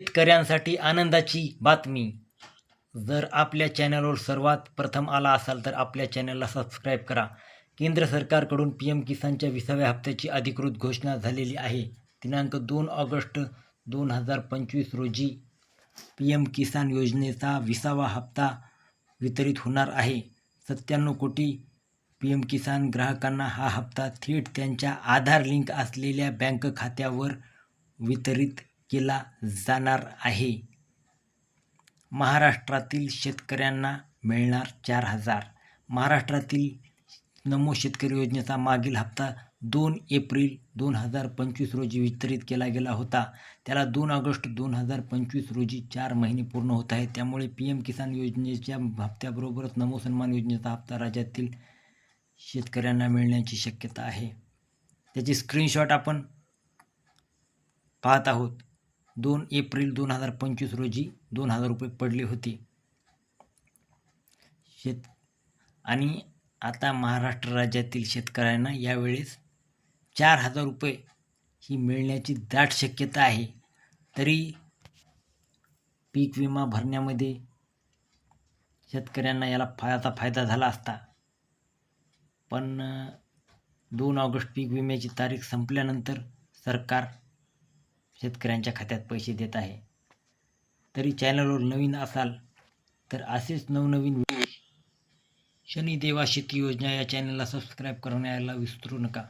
शेतकऱ्यांसाठी आनंदाची बातमी. जर आपल्या चॅनलवर सर्वात प्रथम आला असाल तर आपल्या चॅनलला सबस्क्राईब करा. केंद्र सरकारकडून पी एम किसानच्या विसाव्या हप्त्याची अधिकृत घोषणा झालेली आहे. दिनांक दोन ऑगस्ट दोन हजार पंचवीस रोजी पी एम किसान योजनेचा विसावा हप्ता वितरित होणार आहे. सत्त्याण्णव कोटी पी एम किसान ग्राहकांना हा हप्ता थेट त्यांच्या आधार लिंक असलेल्या बँक खात्यावर वितरित केला जाणार आहे. महाराष्ट्रातील शेतकऱ्यांना मिळणार चार हजार. महाराष्ट्रातील नमो शेतकरी योजनेचा मागील हप्ता दोन एप्रिल दोन हजार पंचवीस रोजी वितरित केला गेला होता. त्याला दोन ऑगस्ट दोन हजार पंचवीस रोजी चार महिने पूर्ण होत आहेत. त्यामुळे पी एम किसान योजनेच्या हप्त्याबरोबरच नमो सन्मान योजनेचा हप्ता राज्यातील शेतकऱ्यांना मिळण्याची शक्यता आहे. त्याची स्क्रीनशॉट आपण पाहत आहोत. दोन एप्रिल दोन हजार पंचवीस रोजी दोन हजार रुपये पडले होते. शेत आणि आता महाराष्ट्र राज्यातील शेतकऱ्यांना यावेळेस चार हजार रुपये ही मिळण्याची दाट शक्यता आहे. तरी पीक विमा भरण्यामध्ये शेतकऱ्यांना याला फायदा फायदा झाला असता. पण दोन ऑगस्ट पीक विम्याची तारीख संपल्यानंतर सरकार शेतकऱ्यांच्या खात्यात पैसे देत आहे. तरी चॅनलवर नवीन असाल तर असेच नवनवीन शनिदेवा शेती योजना या चॅनलला सबस्क्राईब करण्याला विसरू नका.